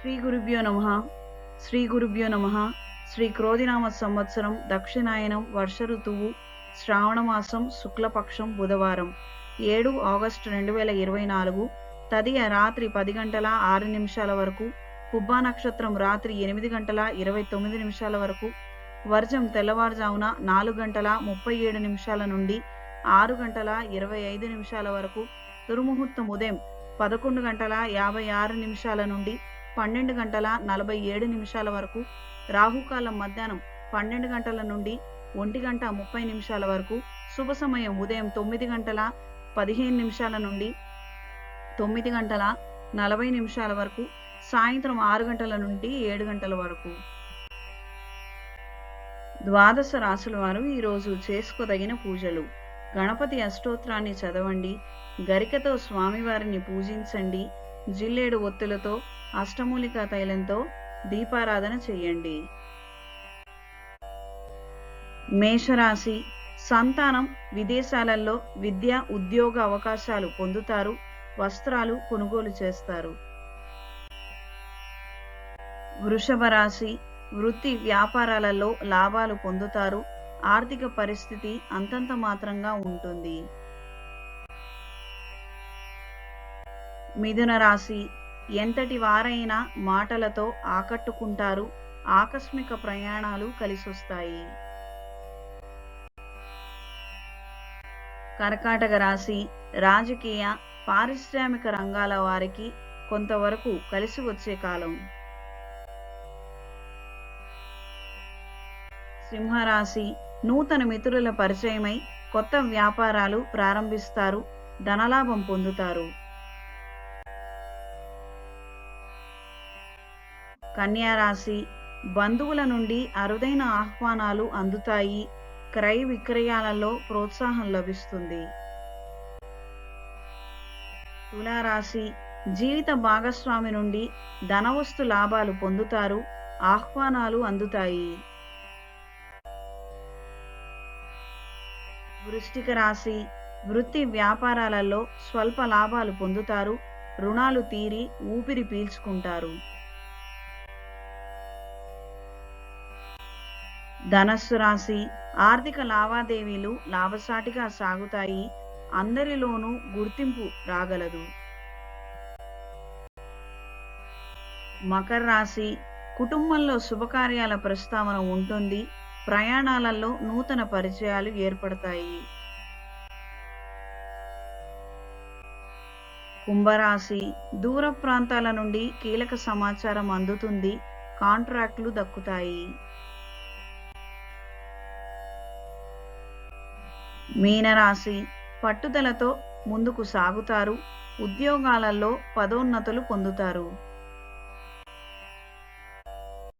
శ్రీ గురుభ్యో నమ. శ్రీ గురుభ్యో నమ. శ్రీ క్రోధినామ సంవత్సరం దక్షిణాయనం వర్ష ఋతువు శ్రావణమాసం శుక్లపక్షం బుధవారం. ఏడు ఆగస్టు రెండు వేల ఇరవై నాలుగు తదియ రాత్రి పది గంటల ఆరు నిమిషాల వరకు పుబ్బా నక్షత్రం రాత్రి ఎనిమిది గంటల ఇరవై తొమ్మిది నిమిషాల వరకు వర్జం తెల్లవారుజామున నాలుగు గంటల ముప్పై ఏడు నిమిషాల నుండి ఆరు గంటల ఇరవై ఐదు నిమిషాల వరకు దుర్ముహూర్తం ఉదయం పదకొండు గంటల యాభై ఆరు నిమిషాల నుండి పన్నెండు గంటల నలభై ఏడు నిమిషాల వరకు రాహుకాలం మధ్యాహ్నం పన్నెండు గంటల నుండి ఒంటి గంట ముప్పై నిమిషాల వరకు శుభ సమయం ఉదయం తొమ్మిది గంటల పదిహేను నిమిషాల నుండి తొమ్మిది గంటల నలభై నిమిషాల వరకు సాయంత్రం ఆరు గంటల నుండి ఏడు గంటల వరకు. ద్వాదశ రాసుల వారు ఈరోజు చేసుకోదగిన పూజలు. గణపతి అష్టోత్రాన్ని చదవండి. గరికతో స్వామివారిని పూజించండి. జిల్లేడు ఒత్తులతో అష్టమూలికా తైలంతో దీపారాధన చేయండి. మేషరాశి సంతానం విదేశాలలో విద్య ఉద్యోగ అవకాశాలు పొందుతారు వస్త్రాలు కొనుగోలు చేస్తారు. వృషభ రాశి వృత్తి వ్యాపారాలలో లాభాలు పొందుతారు ఆర్థిక పరిస్థితి అంతంత మాత్రంగా ఉంటుంది. మిథున రాశి ఎంతటి వారైనా మాటలతో ఆకట్టుకుంటారు ఆకస్మిక ప్రయాణాలు కలిసొస్తాయి. కర్కాటక రాశి రాజకీయ పారిశ్రామిక రంగాల వారికి కొంతవరకు కలిసి వచ్చే కాలం. సింహరాశి నూతన మిత్రుల పరిచయమై కొత్త వ్యాపారాలు ప్రారంభిస్తారు ధనలాభం పొందుతారు. కన్యా రాశి బంధువుల నుండి అరుదైన ఆహ్వానాలు అందుతాయి. క్రయ విక్రయాలలో ప్రోత్సాహం లభిస్తుంది. తులారాశి జీవిత భాగస్వామి నుండి ధనవస్తు లాభాలు పొందుతారు. ఆహ్వానాలు అందుతాయి. వృష్టిక రాశి వృత్తి వ్యాపారాలలో స్వల్ప లాభాలు పొందుతారు. రుణాలు తీరి ఊపిరి పీల్చుకుంటారు. ధనస్సు రాశి ఆర్థిక లావాదేవీలు లాభసాటిగా సాగుతాయి. అందరిలోనూ గుర్తింపు రాగలదు. మకర రాశి కుటుంబంలో శుభకార్యాల ప్రస్తావన ఉంటుంది. ప్రయాణాలలో నూతన పరిచయాలు ఏర్పడతాయి. కుంభరాశి దూర ప్రాంతాల నుండి కీలక సమాచారం అందుతుంది. కాంట్రాక్టులు దక్కుతాయి. మీనరాశి పట్టుదలతో ముందుకు సాగుతారు. ఉద్యోగాలలో పదోన్నతులు పొందుతారు.